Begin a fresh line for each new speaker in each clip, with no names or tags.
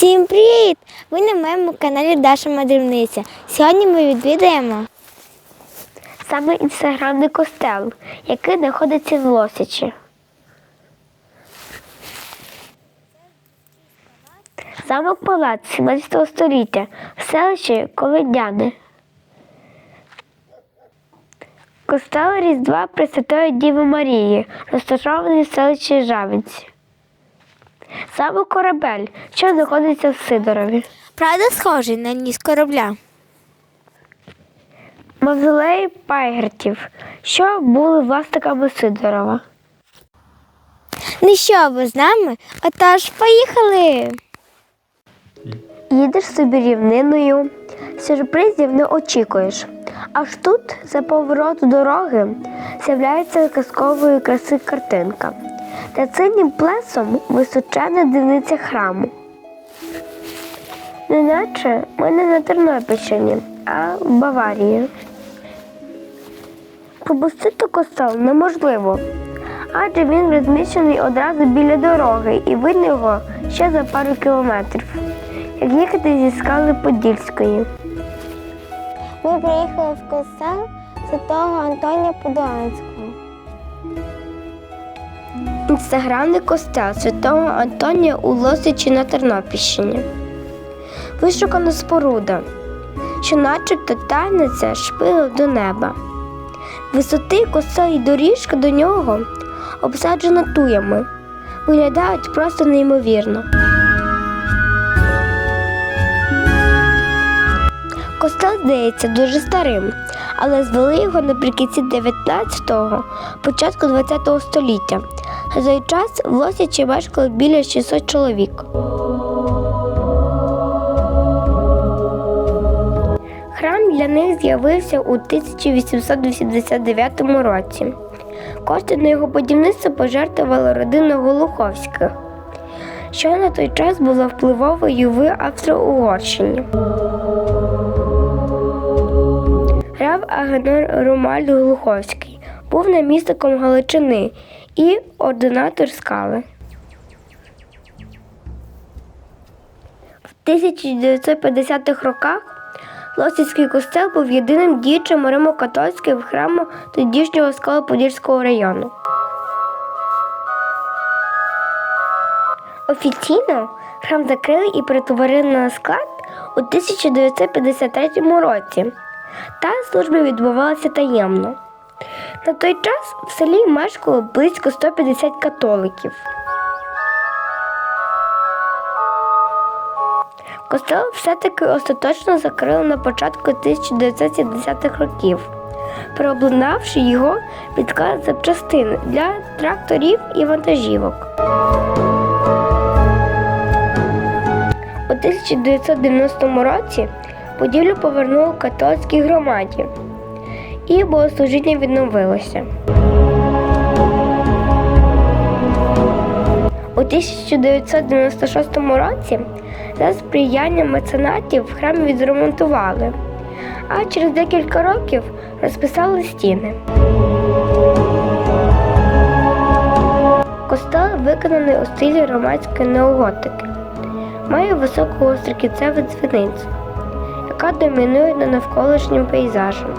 Всім привіт! Ви на моєму каналі Даша Мандрівниця. Сьогодні ми відвідаємо саме інстаграмний костел, який знаходиться в Лосичі. Замок палац 17 століття в селищі Колодяни. Костел Різдва Пресвятої Діви Марії, розташований в селищі Жавинці. Саме корабель, що знаходиться в Сидорові. Правда, схожий на ніс корабля. Мавзолей Пайгертів, що були власниками Сидорова. Ну що, ви з нами? Отож, поїхали. Їдеш собі рівниною, сюрпризів не очікуєш. Аж тут, за повороту дороги, з'являється казкової краси картинка. Та синім плесом височена дивниця храму. Неначе ми не на Тернопільщині, а в Баварії. Пропустити костел неможливо, адже він розміщений одразу біля дороги і видно його ще за пару кілометрів, як їхати зі скали Подільської. Ми приїхали в костел святого Антонія Подоланського. Інстаграмний костел святого Антонія у Лосичі на Тернопільщині. Вишукана споруда, що начебто тягнеться шпилем до неба. Висоти костел і доріжка до нього обсаджена туями, виглядають просто неймовірно. Костел здається дуже старим, але звели його наприкінці 19-го, початку 20-го століття. За той час в Лосячі мешкало біля 600 чоловік. Храм для них з'явився у 1889 році. Кошти на його будівництво пожертвувала родина Голуховських, що на той час була впливовою в Австро-Угорщині. Граф Агенор Ромальд Глуховський був намісником Галичини і ординатор скали. В 1950-х роках Лосівський костел був єдиним діючим римо-католицьким храмом тодішнього скало-подільського району. Офіційно храм закрили і перетворили на склад у 1953 році, та служби відбувалися таємно. На той час в селі мешкало близько 150 католиків. Костел все-таки остаточно закрили на початку 1970-х років, переобладнавши його під склад запчастин для тракторів і вантажівок. У 1990 році будівлю повернули католицькій громаді, і богослужіння відновилося. У 1996 році за сприяння меценатів храм відремонтували, а через декілька років розписали стіни. Костел виконаний у стилі романської неоготики. Має високу острокінцеву дзвіницю, яка домінує над навколишнім пейзажем.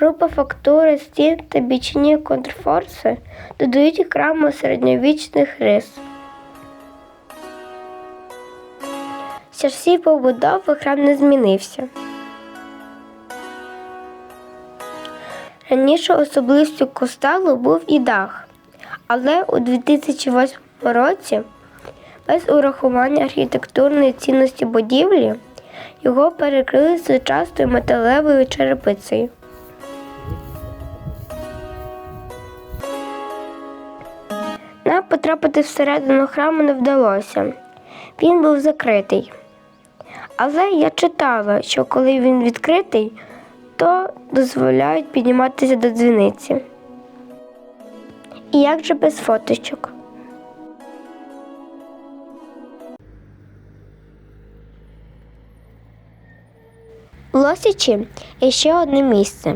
Група фактури, стін та бічні контрфорси додають храму середньовічних рис. З часів побудови храм не змінився. Раніше особливістю костелу був і дах, але у 2008 році, без урахування архітектурної цінності будівлі, його перекрили сучасною металевою черепицею. Нам потрапити всередину храму не вдалося. Він був закритий. Але я читала, що коли він відкритий, то дозволяють підніматися до дзвіниці. І як же без фоточок? В Лосічі є ще одне місце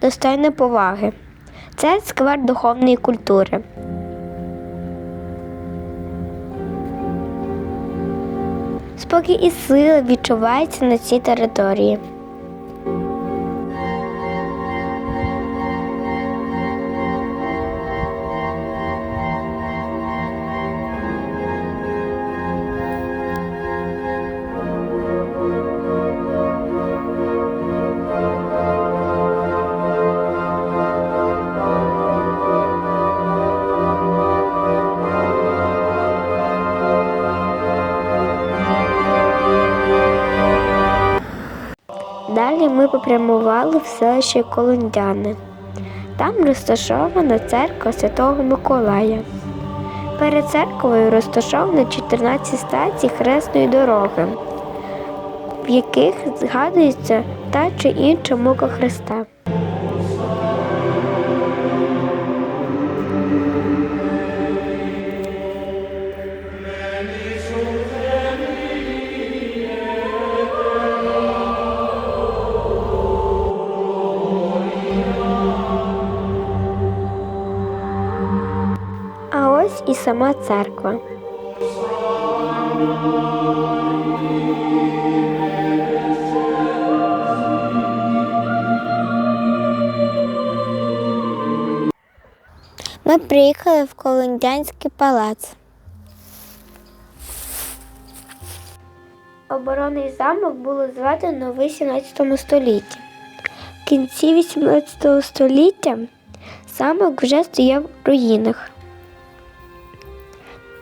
достойне поваги. Це сквер духовної культури. Спокій і сила відчувається на цій території. Попрямували в селище Колондяни. Там розташована церква Святого Миколая. Перед церквою розташовано 14 стацій хресної дороги, в яких згадується та чи інша мука Христа. Сама церква. Ми приїхали в Колондянський палац. Оборонний замок було зведено в 18 столітті. В кінці 18 століття замок вже стояв в руїнах.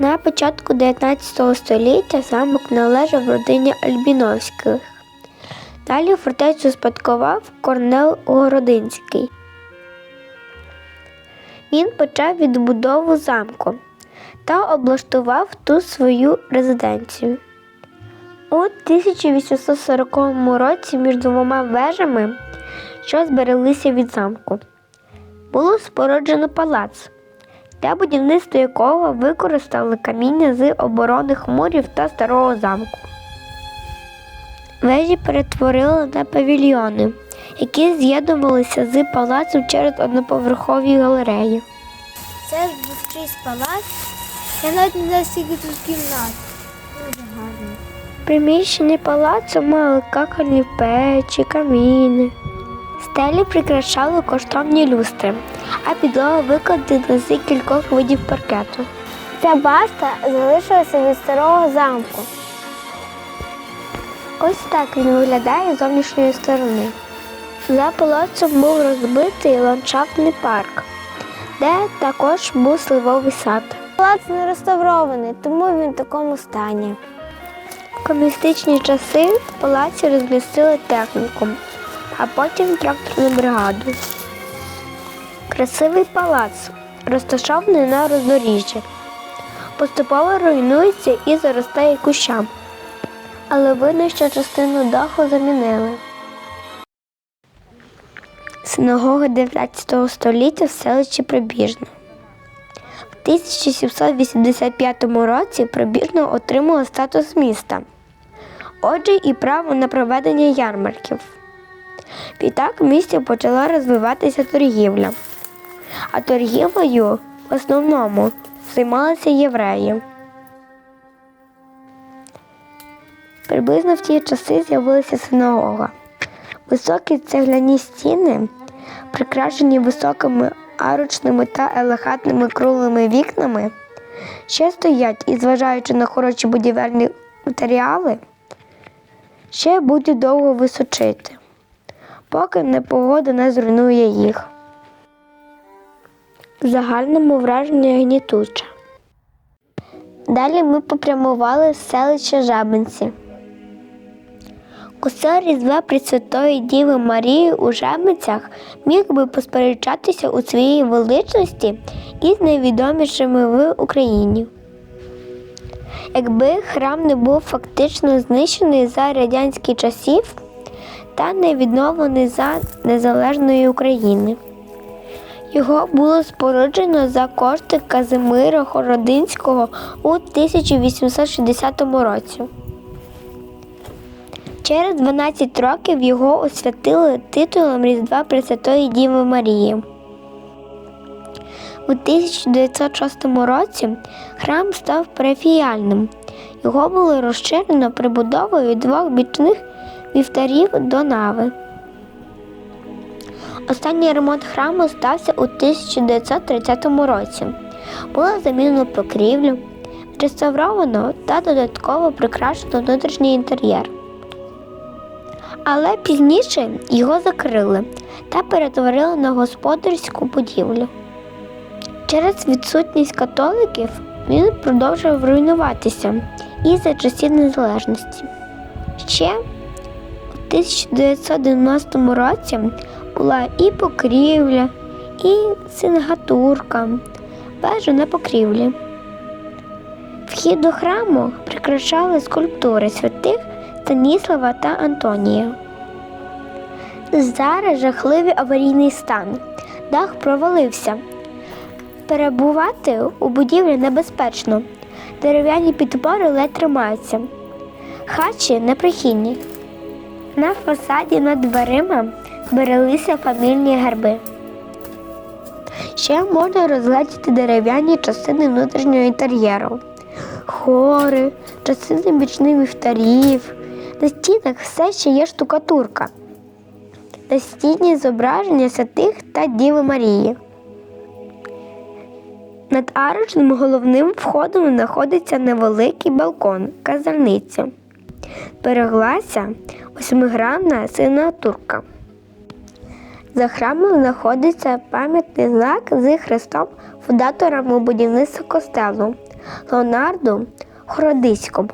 На початку 19 століття замок належав родині Альбіновських. Далі фортецю спадкував Корнел Городинський. Він почав відбудову замку та облаштував тут свою резиденцію. У 1840 році між двома вежами, що збереглися від замку, було споруджено палац, для будівництва якого використали каміння з оборонних мурів та старого замку. Вежі перетворили на павільйони, які з'єднувалися з палацом через одноповерхові галереї.
Це був чийсь палац. Я навіть не знаю, скільки тут кімнат. Дуже гарно.
Приміщення палацу мали какальні печі, каміни. Стелі прикрашали коштовні люстри, а підлога викладена з кількох видів паркету.
Ця башта залишилася від старого замку.
Ось так він виглядає з зовнішньої сторони. За палацом був розбитий ландшафтний парк, де також був сливовий сад.
Палац не реставрований, тому він в такому стані.
В комуністичні часи в палаці розмістили техніку, а потім тракторну бригаду. Красивий палац, розташований на роздоріжжі. Поступово руйнується і заростає кущам, але видно, що частину даху замінили. Синагога 19 століття в селищі Прибіжне. В 1785 році Прибіжно отримало статус міста. Отже, і право на проведення ярмарків. Відтак в місті почала розвиватися торгівля. А торгівлею в основному займалися євреї. Приблизно в ті часи з'явилася синагога. Високі цегляні стіни, прикрашені високими арочними та елегантними круглими вікнами, ще стоять і, зважаючи на хороші будівельні матеріали, ще будуть довго височити, поки непогода не зруйнує їх. В загальному враження гнітуче. Далі ми попрямували в селище Жабинці. Косел Різдва Пресвятої Діви Марії у Жабинцях міг би посперечатися у своїй величності із найвідомішими в Україні. Якби храм не був фактично знищений за радянських часів та не відновлений за незалежної України. Його було споруджено за кошти Казимира Хородинського у 1860 році. Через 12 років його освятили титулом Різдва Пресвятої Діви Марії. У 1906 році храм став парафіяльним Його було розширено прибудовою двох бічних вівтарів до нави. Останній ремонт храму стався у 1930 році. Було замінено покрівлю, реставровано та додатково прикрашено внутрішній інтер'єр. Але пізніше його закрили та перетворили на господарську будівлю. Через відсутність католиків він продовжував руйнуватися і за часів незалежності. Ще 1990 році була і покрівля, і сингатурка, вежа на покрівлі. Вхід до храму прикрашали скульптури святих Станіслава та Антонія. Зараз жахливий аварійний стан. Дах провалився. Перебувати у будівлі небезпечно. Дерев'яні підпори ледь тримаються. Хачі неприхідні. На фасаді над дверима збереглися фамільні герби. Ще можна розглядіти дерев'яні частини внутрішнього інтер'єру, хори, частини бічних вівтарів. На стінах все ще є штукатурка. Настінні зображення святих та Діви Марії. Над арочним головним входом знаходиться невеликий балкон, казарниця. Береглася восьмигранна синатурка. За храмом знаходиться пам'ятний знак з Христом, фундатором у будівництва костелу Леонарду Хородиському,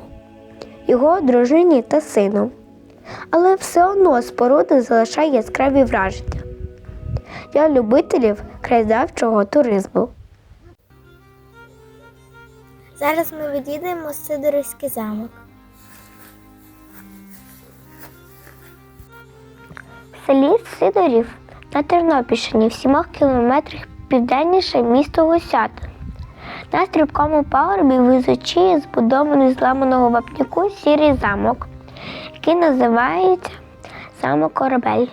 його дружині та сину. Але все одно споруда залишає яскраві враження для любителів краєзнавчого туризму.
Зараз ми відійдемо в Сидоровський замок.
Селі Сидорів на Тернопільщині в сімох кілометрах південніше місто Гусятин. На стрибкому пагорбі височіє збудований з ламаного вапняку сірий замок, який називається замок Корабель.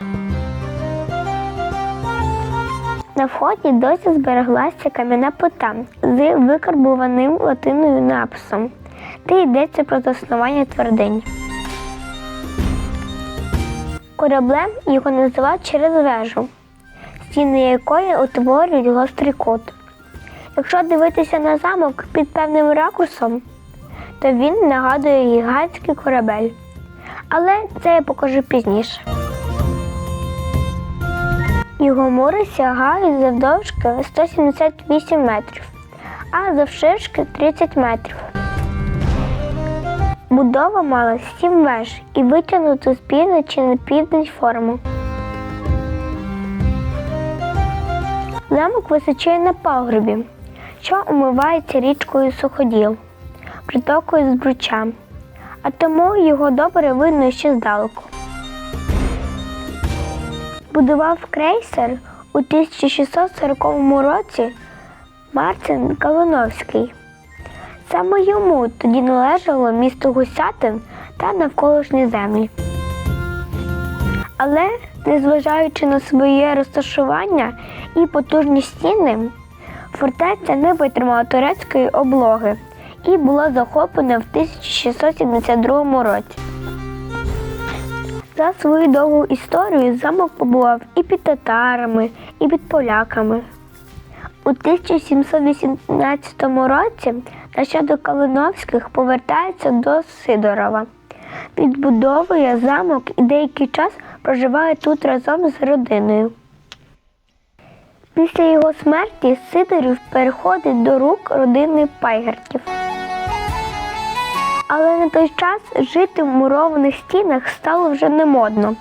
На вході досі збереглася кам'яна плита з викарбуваним латиною написом, де йдеться про заснування твердинь. Кораблем його називають через вежу, стіни якої утворюють гострий кут. Якщо дивитися на замок під певним ракурсом, то він нагадує гігантський корабель. Але це я покажу пізніше. Його мури сягають завдовжки 178 метрів, а завширшки 30 метрів. Будова мала сім веж і витягнуту з півночі на південь форму. Замок височує на пагорбі, що умивається річкою суходіл, притокою з бруча, а тому його добре видно ще здалеку. Будував крейсер у 1640 році Марцин Калиновський. Саме йому тоді належало місто Гусятин та навколишні землі. Але, незважаючи на своє розташування і потужні стіни, фортеця не витримала турецької облоги і була захоплена в 1672 році. За свою довгу історію замок побував і під татарами, і під поляками. У 1718 році нащадок Калиновських повертається до Сидорова. Відбудовує замок і деякий час проживає тут разом з родиною. Після його смерті Сидорів переходить до рук родини Пайгертів. Але на той час жити в мурованих стінах стало вже не модно,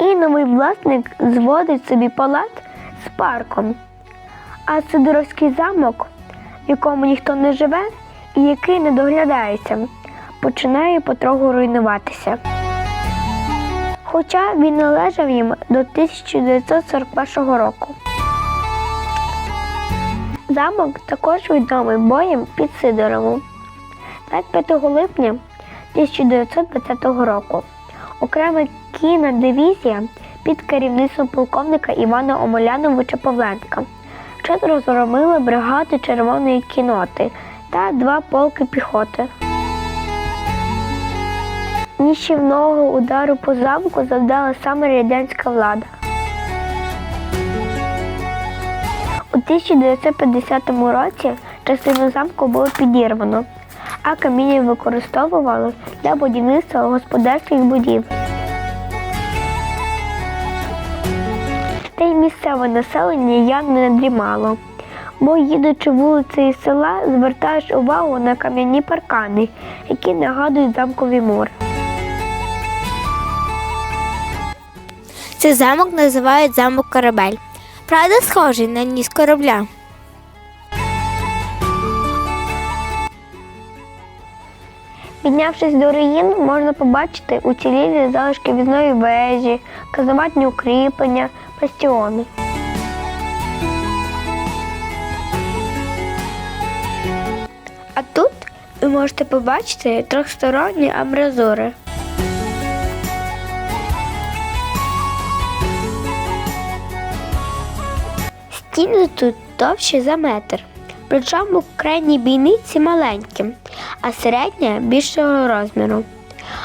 і новий власник зводить собі палат з парком. А Сидоровський замок, в якому ніхто не живе і який не доглядається, починає потроху руйнуватися. Хоча він належав їм до 1941 року. Замок також відомий боєм під Сидоровом. 25 липня 1920 року окрема кінна дивізія під керівництвом полковника Івана Омеляновича Павленка що розгромила бригаду червоної кіноти та два полки піхоти. Ніщівного удару по замку завдала саме радянська влада. У 1950 році частину замку було підірвано, а каміння використовували для будівництва господарських будівель. Та й місцеве населення явно не дрімало, бо їдучи вулицею села, звертаєш увагу на кам'яні паркани, які нагадують замкові мури.
Цей замок називають замок корабель. Правда, схожий на ніс корабля.
Піднявшись до руїн, можна побачити уцілілі залишки візної вежі, казематні укріплення, бастіони. Ви можете побачити трьохсторонні амбразури. Стіни тут товщі за метр. Причому крайні бійниці маленькі, а середня більшого розміру.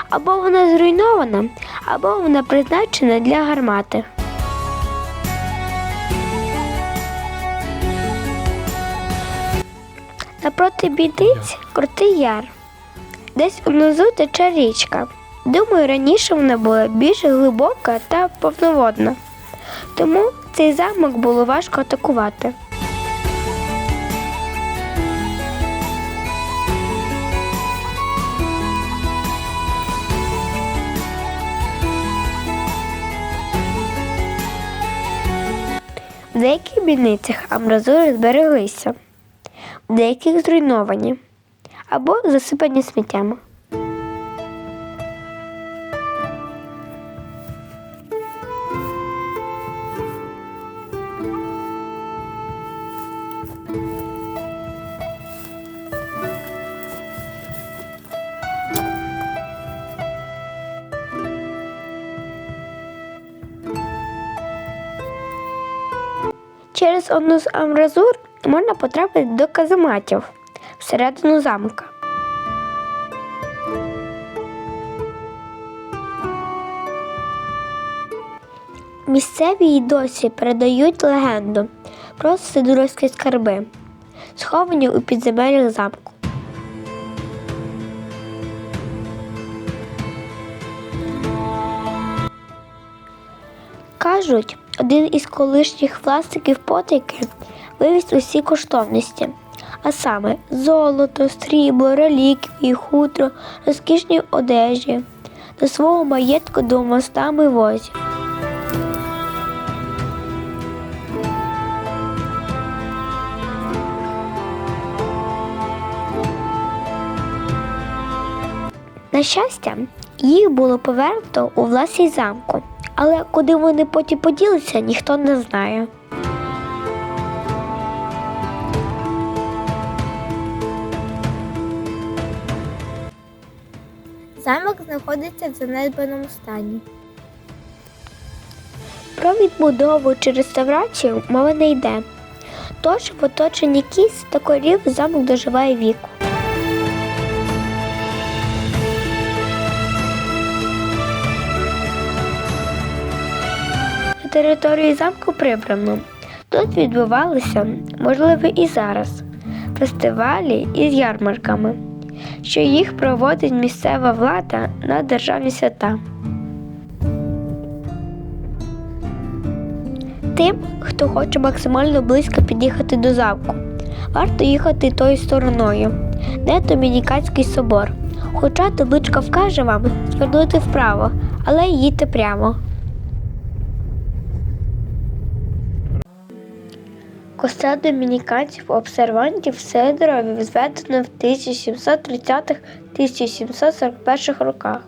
Або вона зруйнована, або вона призначена для гармати. Напроти бійниць крутий яр. Десь унизу тече річка. Думаю, раніше вона була більш глибока та повноводна. Тому цей замок було важко атакувати. В деяких бійницях амбразури збереглися, деяких зруйновані або засипані сміттями. Через одну з амбразур можна потрапити до казематів всередину замка. Місцеві й досі передають легенду про сидоровські скарби, сховані у підземеллях замку. Кажуть, один із колишніх власників потайки вивіз усі коштовності, а саме золото, срібло, реліквії, хутро, розкішні одежі до свого маєтку до мостами возів. На щастя, їх було повернуто у власність замку, але куди вони потім поділися, ніхто не знає.
Знаходиться в занедбаному стані.
Про відбудову чи реставрацію мова не йде. Тож в оточенні кіз та корів замок доживає віку. На території замку прибрано. Тут відбувалися, можливо, і зараз, фестивалі із ярмарками, що їх проводить місцева влада на державні свята. Тим, хто хоче максимально близько під'їхати до замку, варто їхати тою стороною, де Домініканський собор. Хоча табличка вкаже вам звернути вправо, але їдьте прямо. Костел домініканців обсервантів Сидорові зведено в 1730-1741 роках,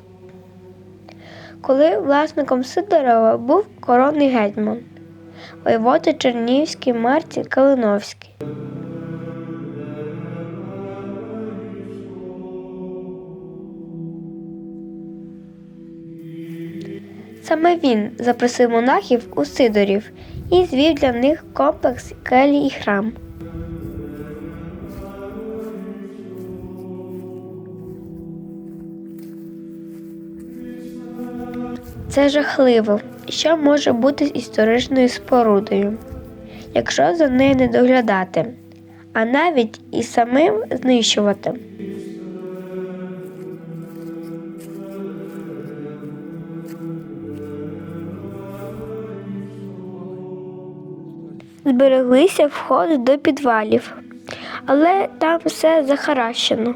коли власником Сидорова був коронний гетьман воєводи Чернігівський Марцін Калиновський. Саме він запросив монахів у Сидорів і звів для них комплекс келій і храм. Це жахливо, що може бути з історичною спорудою, якщо за нею не доглядати, а навіть і самим знищувати. Збереглися входи до підвалів, але там все захаращено.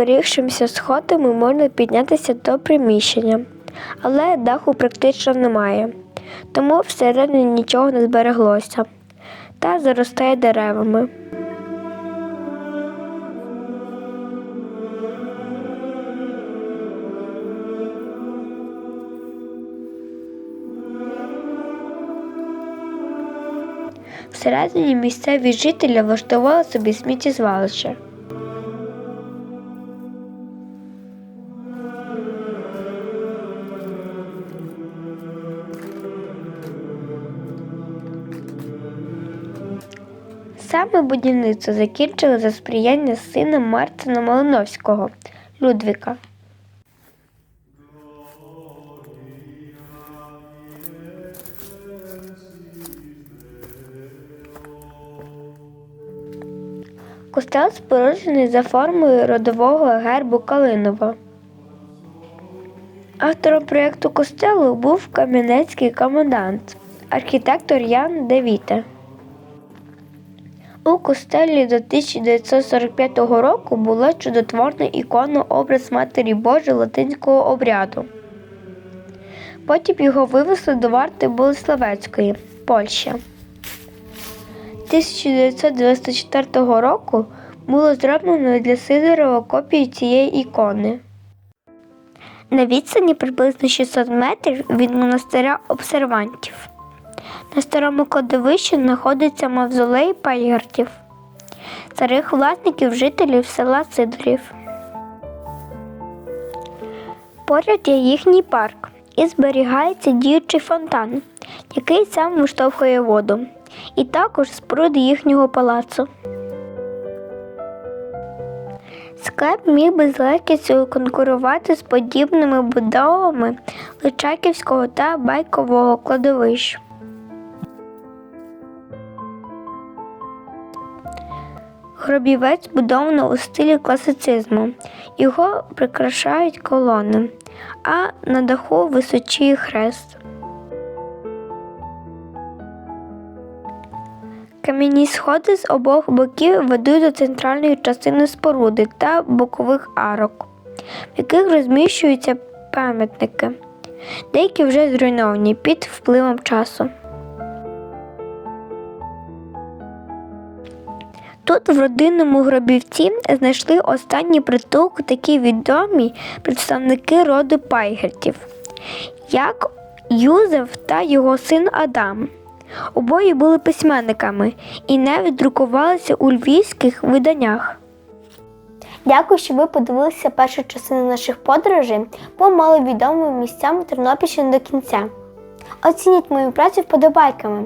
По зберігшимся сходами можна піднятися до приміщення, але даху практично немає, тому всередині нічого не збереглося та заростає деревами. Всередині місцеві жителі влаштували собі сміттєзвалище. Будівництво закінчили за сприяння сина Мартина Малиновського Людвіка. Костел споруджений за формою родового гербу Калинова. Автором проєкту костелу був кам'янецький комендант, архітектор Ян Девіте. У костелі до 1945 року була чудотворна ікона образ Матері Божої латинського обряду. Потім його вивезли до варти Болеславецької, Польща. 1994 року було зроблено для Сидорова копію цієї ікони. На відстані приблизно 600 метрів від монастиря обсервантів. На старому кладовищі знаходиться мавзолей Пайгартів, старих власників жителів села Сидорів. Поряд є їхній парк і зберігається діючий фонтан, який сам виштовхує воду, і також споруди їхнього палацу. Склеп міг би з легкістю конкурувати з подібними будовами Личаківського та Байкового кладовищ. Гробівець збудовано у стилі класицизму. Його прикрашають колони, а на даху височіє хрест. Кам'яні сходи з обох боків ведуть до центральної частини споруди та бокових арок, в яких розміщуються пам'ятники. Деякі вже зруйновані під впливом часу. Тут в родинному гробівці знайшли останній притулок такі відомі представники роду Пайгертів, як Юзеф та його син Адам. Обоє були письменниками і навіть друкувалися у львівських виданнях.
Дякую, що ви подивилися першу частину наших подорожей по маловідомим місцям Тернопільщини до кінця. Оцініть мою працю вподобайками.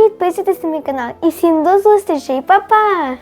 Підписуйтесь на мій канал і всім до зустрічі, Па-па!